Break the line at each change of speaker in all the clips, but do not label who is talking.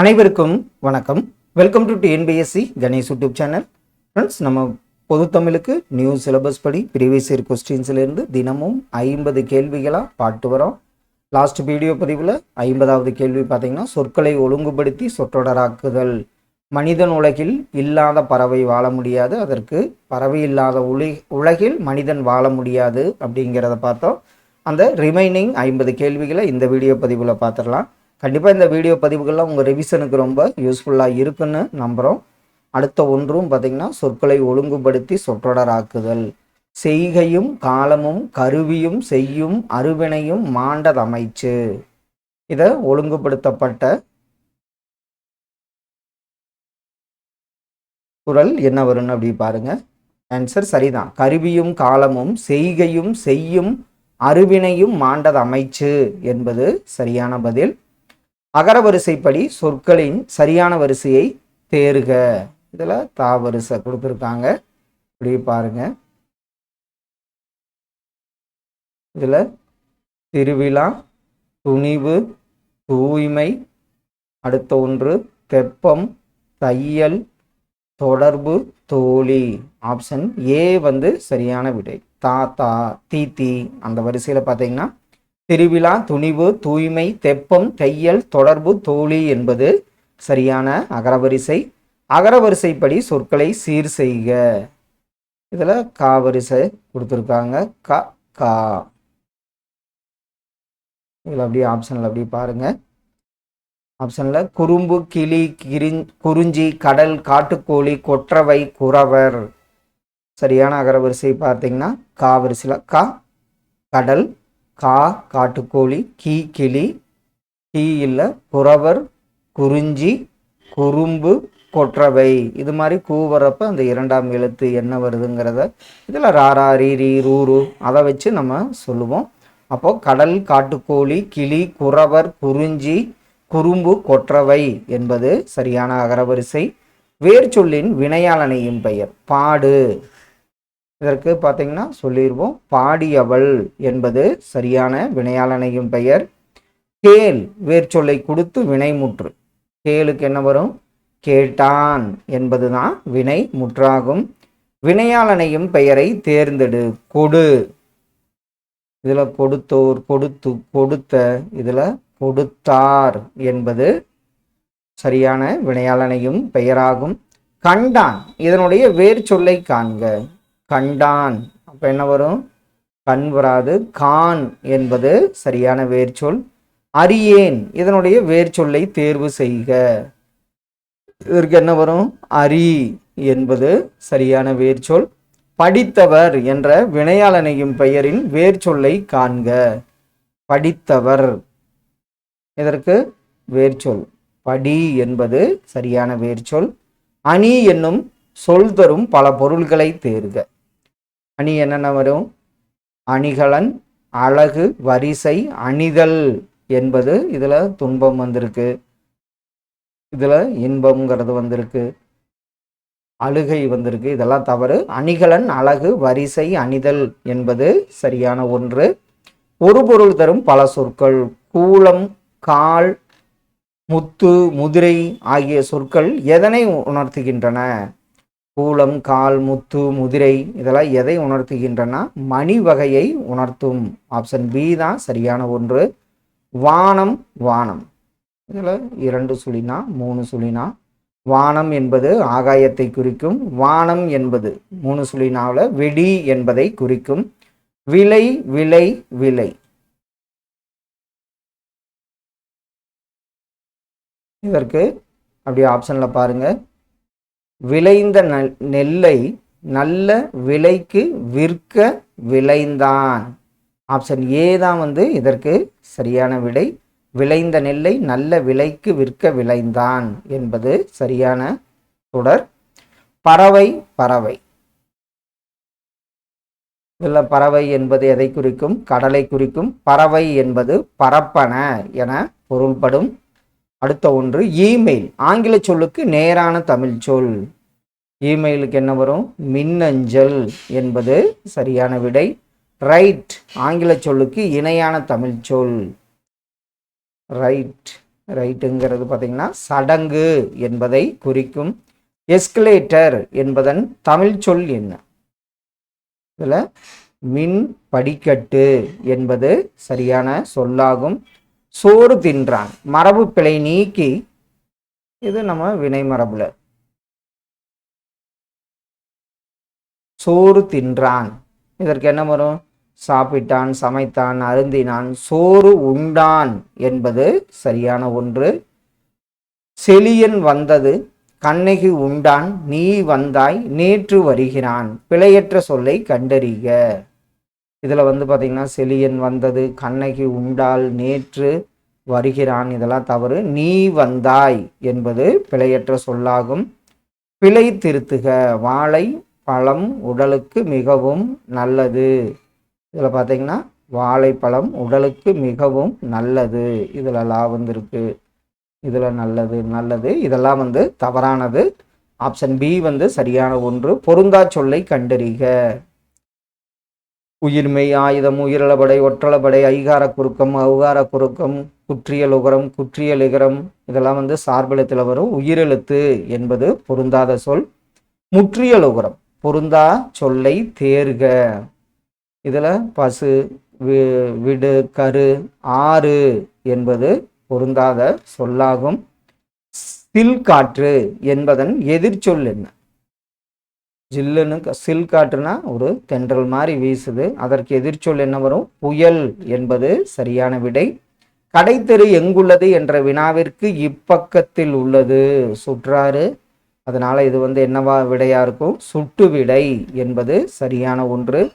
அனைவருக்கும் வணக்கம். Welcome to TNPSC Ganesh YouTube channel friends நம்ம பொது தமிழுக்கு நியூ சிலபஸ் படி ப்ரீவியஸ் இயர் கொஸ்டின்ஸ்லேருந்து தினமும் ஐம்பது கேள்விகளாக பாட்டு வரோம். லாஸ்ட் வீடியோ பதிவில் ஐம்பதாவது கேள்வி பார்த்தீங்கன்னா சொற்களை ஒழுங்குபடுத்தி சொற்றொடராக்குதல். மனிதன் உலகில் இல்லாத பறவை வாழ முடியாது. அதற்கு பறவை இல்லாத உலி உலகில் மனிதன் வாழ முடியாது அப்படிங்கிறத பார்த்தோம். அந்த ரிமைனிங் ஐம்பது கேள்விகளை இந்த வீடியோ பதிவில் பார்த்துடலாம். கண்டிப்பாக இந்த வீடியோ பதிவுகள்லாம் உங்கள் ரிவிஷனுக்கு ரொம்ப யூஸ்ஃபுல்லாக இருக்குன்னு நம்புகிறோம் அடுத்த ஒன்றும் பார்த்திங்கன்னா சொற்களை ஒழுங்குபடுத்தி சொற்றொடராக்குதல். செய்கையும் காலமும் கருவியும் செய்யும் அருவினையும் மாண்டதமைச்சு இதை ஒழுங்குபடுத்தப்பட்ட குரல் என்ன வரும்னு அப்படி பாருங்க. ஆன்சர் சரிதான். கருவியும் காலமும் செய்கையும் செய்யும் அருவினையும் மாண்டது அமைச்சு என்பது சரியான பதில். அகர வரிசைப்படி சொற்களின் சரியான வரிசையை தேறுக இதில் தா வரிசை கொடுத்துருக்காங்க. இப்படி பாருங்க. இதில் திருவிழா துணிவு தூய்மை அடுத்த ஒன்று தெப்பம் தையல் தொடர்பு தோழி. ஆப்ஷன் ஏ வந்து சரியான விடை. தாத்தா தீத்தி அந்த வரிசையில் பார்த்தீங்கன்னா திருவிழா துணிவு தூய்மை தெப்பம் தையல் தொடர்பு தோழி என்பது சரியான அகரவரிசை. அகரவரிசைப்படி சொற்களை சீர் செய்க. இதில் கா வரிசை கொடுத்துருக்காங்க. க கா. இதில் அப்படியே ஆப்ஷனில் அப்படியே பாருங்கள் ஆப்ஷனில் குறும்பு கிளி கிரிஞ் குறிஞ்சி கடல் காட்டுக்கோழி கொற்றவை குறவர். சரியான அகரவரிசை பார்த்தீங்கன்னா கா வரிசையில். கா கடல் கா காட்டுக்கோழி கீ கிளி. கீ இல்லை குறவர் குறிஞ்சி குறும்பு கொற்றவை. இது மாதிரி கூவுறப்ப அந்த இரண்டாம் எழுத்து என்ன வருதுங்கிறத இதில் ராரா ரீ ரீ ரூரு அதை வச்சு நம்ம சொல்லுவோம். அப்போது கடல் காட்டுக்கோழி கிளி குறவர் குறிஞ்சி குறும்பு கொற்றவை என்பது சரியான அகரவரிசை. வேர்ச்சொல்லின் வினையாளனையின் பெயர். பாடு. இதற்கு பார்த்தீங்கன்னா சொல்லிடுவோம் பாடியவள் என்பது சரியான வினையாளனையும் பெயர். கேள் வேர்ச்சொல்லை கொடுத்து வினைமுற்று கேளுக்கு என்ன வரும்? கேட்டான் என்பதுதான் வினை முற்றாகும். வினையாளனையும் பெயரை தேர்ந்தெடு. கொடு. இதில் கொடுத்தோர் கொடுத்து கொடுத்த இதில் கொடுத்தார் என்பது சரியான வினையாளனையும் பெயராகும். கண்டான். இதனுடைய வேர் சொல்லை காண்க. கண்டான். அப்போ என்ன வரும்? கண் வராது. கான் என்பது சரியான வேர்ச்சொல் அரியேன் இதனுடைய வேர்ச்சொல்லை தேர்வு செய்க. இதற்கு என்ன வரும்? அரி என்பது சரியான வேர்ச்சொல் படித்தவர் என்ற வினையாளனையும் பெயரின் வேர்ச்சொல்லை காண்க. படித்தவர். இதற்கு வேர்ச்சொல் படி என்பது சரியான வேர்ச்சொல் அணி என்னும் சொல் தரும் பல பொருள்களை தேர்க. அணி என்னென்ன வரும்? அணிகலன் அழகு வரிசை அணிதல் என்பது இதில் துன்பம் வந்திருக்கு. இதில் இன்பம்ங்கிறது வந்திருக்கு. அழுகை வந்திருக்கு. இதெல்லாம் தவறு. அணிகலன் அழகு வரிசை அணிதல் என்பது சரியான ஒன்று. ஒரு பொருள் தரும் பல சொற்கள். கூலம் கால் முத்து முதிரை ஆகிய சொற்கள் எதனை உணர்த்துகின்றன? கூலம் கால் முத்து முதிரை இதெல்லாம் எதை உணர்த்துகின்றன? மணி வகையை உணர்த்தும். ஆப்ஷன் பி தான் சரியான ஒன்று. வானம் வானம். இதில் இரண்டு சுழினா மூணு சுழினா. வானம் என்பது ஆகாயத்தை குறிக்கும். வானம் என்பது மூணு சுழினாவில் வெடி என்பதை குறிக்கும். விலை விலை விலை. இதற்கு அப்படி ஆப்ஷனில் பாருங்கள் விளைந்த நெல் நெல்லை நல்ல விலைக்கு விற்க விளைந்தான். ஆப்ஷன் ஏ தான் வந்து இதற்கு சரியான விடை. விளைந்த நெல்லை நல்ல விலைக்கு விற்க விளைந்தான் என்பது சரியான தொடர். பறவை பறவை. இதில் பறவை என்பது எதை குறிக்கும்? கடலை குறிக்கும். பறவை என்பது பரப்பன என பொருள்படும். அடுத்த ஒன்று இமெயில் ஆங்கில சொல்லுக்கு நேரான தமிழ் சொல். இமெயிலுக்கு என்ன வரும்? மின்னஞ்சல் என்பது சரியான விடை. ரைட். ஆங்கில சொல்லுக்கு இணையான தமிழ் சொல். ரைட். ரைட்டுங்கிறது பார்த்தீங்கன்னா சடங்கு என்பதை குறிக்கும். எஸ்கலேட்டர் என்பதன் தமிழ் சொல் என்ன? இதில் மின் படிக்கட்டு என்பது சரியான சொல்லாகும். சோறு தின்றான். மரபு பிழை நீக்கி இது நம்ம வினை மரபுல. சோறு தின்றான். இதற்கு என்ன வரும்? சாப்பிட்டான் சமைத்தான் அருந்தினான். சோறு உண்டான் என்பது சரியான ஒன்று. செழியன் வந்தது. கண்ணகி உண்டான். நீ வந்தாய். நேற்று வருகிறான். பிழையற்ற சொல்லை கண்டறிக. இதில் வந்து பார்த்திங்கன்னா செழியன் வந்தது கண்ணகி உண்டால் நேற்று வருகிறான். இதெல்லாம் தவறு. நீ வந்தாய் என்பது பிழையற்ற சொல்லாகும். பிழை திருத்துக. வாழை பழம் உடலுக்கு மிகவும் நல்லது. இதில் பார்த்தீங்கன்னா வாழைப்பழம் உடலுக்கு மிகவும் நல்லது. இதில் லா வந்திருக்கு. இதில் நல்லது நல்லது. இதெல்லாம் வந்து தவறானது. ஆப்ஷன் பி வந்து சரியான ஒன்று. பொருந்தா சொல்லை கண்டறிக. உயிர்மெய் ஆயுதம் உயிரளபடை ஒற்றளபடை ஐகார குறுக்கம் அவுகார குறுக்கம் குற்றியலுகரம் குற்றியலிகரம் இதெல்லாம் வந்து சார்பெழுத்தில் வரும். உயிரெழுத்து என்பது பொருந்தாத சொல். முற்றியலுகரம் பொருந்தா சொல்லை தேர்க. இதில் பசு வி- விடு கரு ஆறு என்பது பொருந்தாத சொல்லாகும். சில் காற்று என்பதன் எதிர்ச்சொல் என்ன? ஜில்லுன்னு க- சில் காற்றுனா ஒரு தென்றல் மாதிரி வீசுது. அதற்கு எதிர்ச்சொல் என்ன வரும்? புயல் என்பது சரியான விடை. கடைத்தெரு எங்குள்ளது என்ற வினாவிற்கு இப்பக்கத்தில் உள்ளது. சுற்றாறு. அதனால இது வந்து என்னவா விடையா இருக்கும்? சுட்டு விடை என்பது சரியான ஒன்று.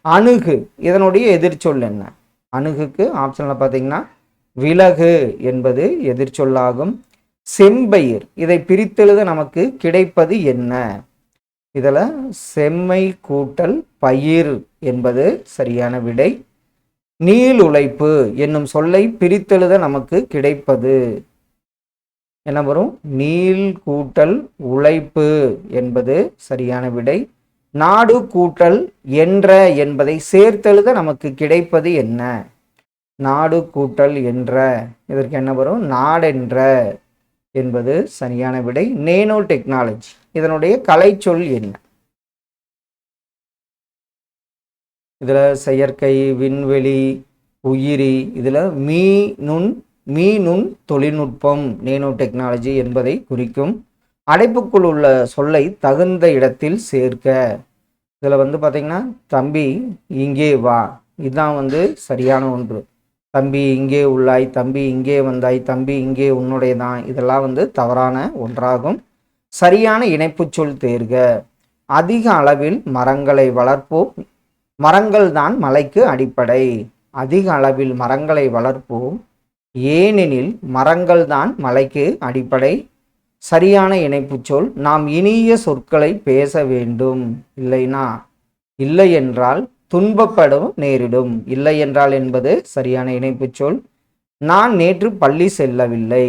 அணுகு. இதனுடைய எதிர்ச்சொல் என்ன? அணுகுக்கு ஆப்ஷனில் பார்த்தீங்கன்னா விலகு என்பது எதிர்ச்சொல்லாகும். செம்பயிர். இதை பிரித்தெழுத நமக்கு கிடைப்பது என்ன? இதில் செம்மை கூட்டல் பயிர் என்பது சரியான விடை. நீள் உழைப்பு என்னும் சொல்லை பிரித்தெழுத நமக்கு கிடைப்பது. என்ன வரும்? நீள் கூட்டல் உழைப்பு என்பது சரியான விடை. நாடு கூட்டல் என்ற என்பதை சேர்த்தெழுத நமக்கு கிடைப்பது என்ன? நாடு கூட்டல் என்ற. இதற்கு என்ன வரும்? நாடென்ற என்பது சரியான விடை. Nano technology. இதனுடைய கலைச்சொல் என்ன? இதில் செயற்கை விண்வெளி உயிரி இதில் மீ நுண் மீ நுண் தொழில்நுட்பம் நேனோ டெக்னாலஜி என்பதை குறிக்கும் அடைப்புக்குள் உள்ள சொல்லை தகுந்த இடத்தில் சேர்க்க. இதில் வந்து பார்த்தீங்கன்னா தம்பி இங்கே வா. இதுதான் வந்து சரியான ஒன்று. தம்பி இங்கே உள்ளாய் தம்பி இங்கே வந்தாய் தம்பி இங்கே உன்னுடையதான். இதெல்லாம் வந்து தவறான ஒன்றாகும். சரியான இணைப்புச் சொல் தேர்க. அதிக அளவில் மரங்களை வளர்ப்போம். மரங்கள் தான் மலைக்கு அடிப்படை. அதிக அளவில் மரங்களை வளர்ப்போம். ஏனெனில் மரங்கள் தான் மலைக்கு அடிப்படை. சரியான இணைப்புச் சொல் நாம் இனிய சொற்களை பேச வேண்டும். இல்லைனா? இல்லை என்றால் துன்பப்படும் நேரிடும். இல்லை என்றால் என்பது சரியான இணைப்புச் சொல். நான் நேற்று பள்ளி செல்லவில்லை.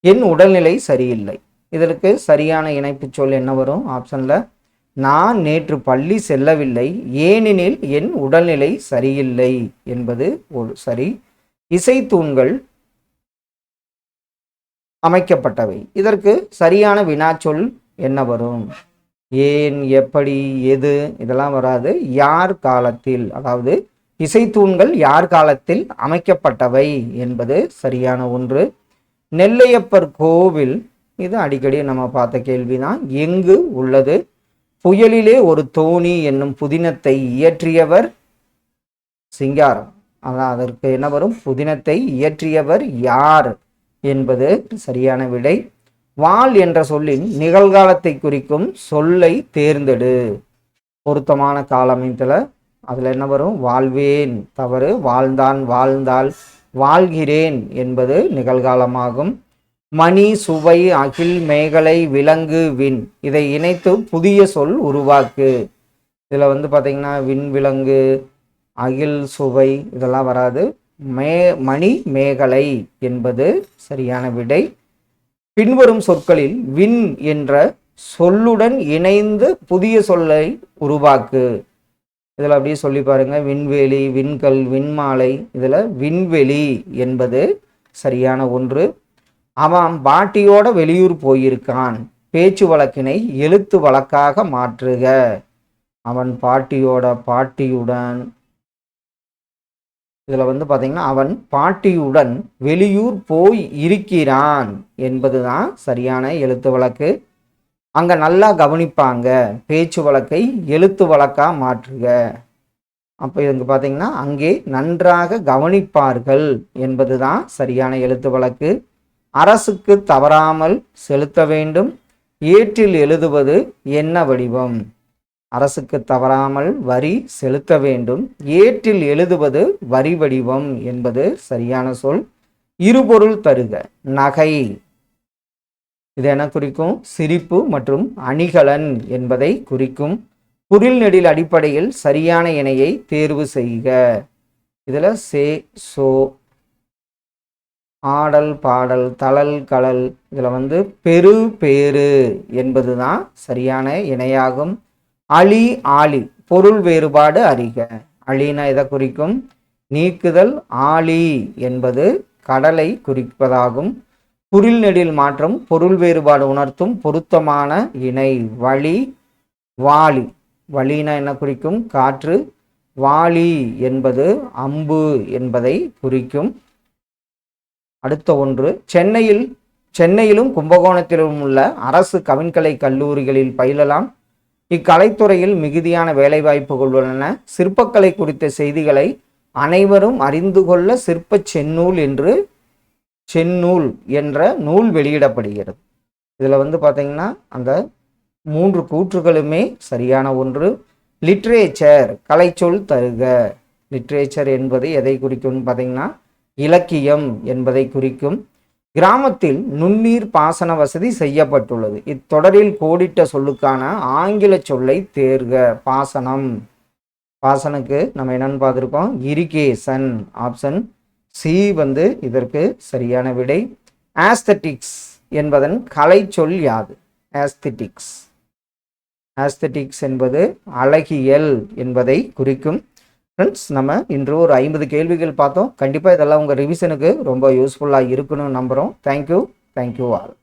என் உடல்நிலை சரியில்லை. இதற்கு சரியான இணைப்புச் சொல் என்ன வரும்? ஆப்ஷனில் நான் நேற்று பள்ளி செல்லவில்லை. ஏனெனில் என் உடல்நிலை சரியில்லை என்பது ஒரு சரி. இசைத்தூண்கள் அமைக்கப்பட்டவை. இதற்கு சரியான வினாச்சொல் என்ன வரும்? ஏன் எப்படி எது? இதெல்லாம் வராது. யார் காலத்தில்? அதாவது இசைத்தூண்கள் யார் காலத்தில் அமைக்கப்பட்டவை என்பது சரியான ஒன்று. நெல்லையப்பர் கோவில் இது அடிக்கடி நம்ம பார்த்த கேள்விதான். எங்கு உள்ளது? புயலிலே ஒரு தோணி என்னும் புதினத்தை இயற்றியவர் சிங்காரம். அதான் அதற்கு என்ன வரும்? புதினத்தை இயற்றியவர் யார் என்பது சரியான விடை. வாள் என்ற சொல்லின் நிகழ்காலத்தை குறிக்கும் சொல்லை தேர்ந்தெடு. பொருத்தமான காலமைத்தில் அதில் என்ன வரும்? வாழ்வேன் தவறு. வாழ்ந்தான் வாழ்ந்தால் வாழ்கிறேன் என்பது நிகழ்காலமாகும். மணி சுவை அகில் மேகலை விலங்கு விண். இதை இணைத்து புதிய சொல் உருவாக்கு. இதில் வந்து பார்த்தீங்கன்னா விண் விலங்கு அகில் சுவை இதெல்லாம் வராது. மே மணி மேகலை என்பது சரியான விடை. பின்வரும் சொற்களில் விண் என்ற சொல்லுடன் இணைந்து புதிய சொல்லை உருவாக்கு. இதில் அப்படியே சொல்லி பாருங்க. விண்வெளி விண்கல் விண்மாலை. இதில் விண்வெளி என்பது சரியான ஒன்று. அவன் பாட்டியோட வெளியூர் போயிருக்கான். பேச்சு வழக்கினை எழுத்து வழக்காக மாற்றுக. அவன் பாட்டியோட பாட்டியுடன் இதில் வந்து பார்த்தீங்கன்னா அவன் பாட்டியுடன் வெளியூர் போய் இருக்கிறான் என்பது தான் சரியான எழுத்து வழக்கு. அங்கே நல்லா கவனிப்பாங்க. பேச்சு வழக்கை எழுத்து வழக்காக மாற்றுக. அப்போ இங்கே பார்த்தீங்கன்னா அங்கே நன்றாக கவனிப்பார்கள் என்பது தான் சரியான எழுத்து வழக்கு. அரசுக்கு தவறாமல் செலுத்த வேண்டும். ஏற்றில் எழுதுவது என்ன வடிவம்? அரசுக்கு தவறாமல் வரி செலுத்த வேண்டும். ஏற்றில் எழுதுவது வரி வடிவம் என்பது சரியான சொல். இருபொருள் தருக நகை. இது என குறிக்கும். சிரிப்பு மற்றும் அணிகலன் என்பதை குறிக்கும். புரில் நெடில் அடிப்படையில் சரியான இணையை தேர்வு செய்க. இதில் சே சோ ஆடல் பாடல் தளல் கலல் இதில் வந்து பெரு பேரு என்பது தான் சரியான இணையாகும். அழி ஆளி பொருள் வேறுபாடு அறிக. அழினா எதை குறிக்கும்? நீக்குதல் ஆளி என்பது கடலை குறிப்பதாகும். குரில் நெடில் மாற்றம் பொருள் வேறுபாடு உணர்த்தும் பொருத்தமான இணை. வழி வாளி. வழினா என்ன குறிக்கும்? காற்று. வாளி என்பது அம்பு என்பதை குறிக்கும். அடுத்த ஒன்று சென்னையில் சென்னையிலும் கும்பகோணத்திலும் உள்ள அரசு கவின்கலை கல்லூரிகளில் பயிலலாம். இக்கலைத்துறையில் மிகுதியான வேலைவாய்ப்புகள் உள்ளன. சிற்பக்கலை குறித்த செய்திகளை அனைவரும் அறிந்து கொள்ள சிற்ப செந்நூல் என்று செந்நூல் என்ற நூல் வெளியிடப்படுகிறது. இதில் வந்து பார்த்தீங்கன்னா அந்த மூன்று கூற்றுகளுமே சரியான ஒன்று. லிட்ரேச்சர் கலைச்சொல் தருக. லிட்ரேச்சர் என்பது எதை குறிக்கும்னு பார்த்தீங்கன்னா இலக்கியம் என்பதை குறிக்கும் கிராமத்தில் நுண்ணீர் பாசன வசதி செய்யப்பட்டுள்ளது. இத்தொடரில் கோடிட்ட சொல்லுக்கான ஆங்கில சொல்லை தேர்க. பாசனம். பாசனுக்கு நம்ம என்னன்னு பார்த்துருக்கோம். இரிகேஷன் ஆப்ஷன் சி வந்து இதற்கு சரியான விடை. ஆஸ்தட்டிக்ஸ் என்பதன் கலை சொல் யாது? ஆஸ்தட்டிக்ஸ். ஆஸ்தட்டிக்ஸ் என்பது அழகியல் என்பதை குறிக்கும் ஃப்ரெண்ட்ஸ் நம்ம இன்று ஒரு ஐம்பது கேள்விகள் பார்த்தோம். கண்டிப்பாக இதெல்லாம் உங்கள் ரிவிஷனுக்கு ரொம்ப யூஸ்ஃபுல்லாக இருக்கணும்னு நம்புகிறோம் தேங்க்யூ தேங்க்யூ ஆல்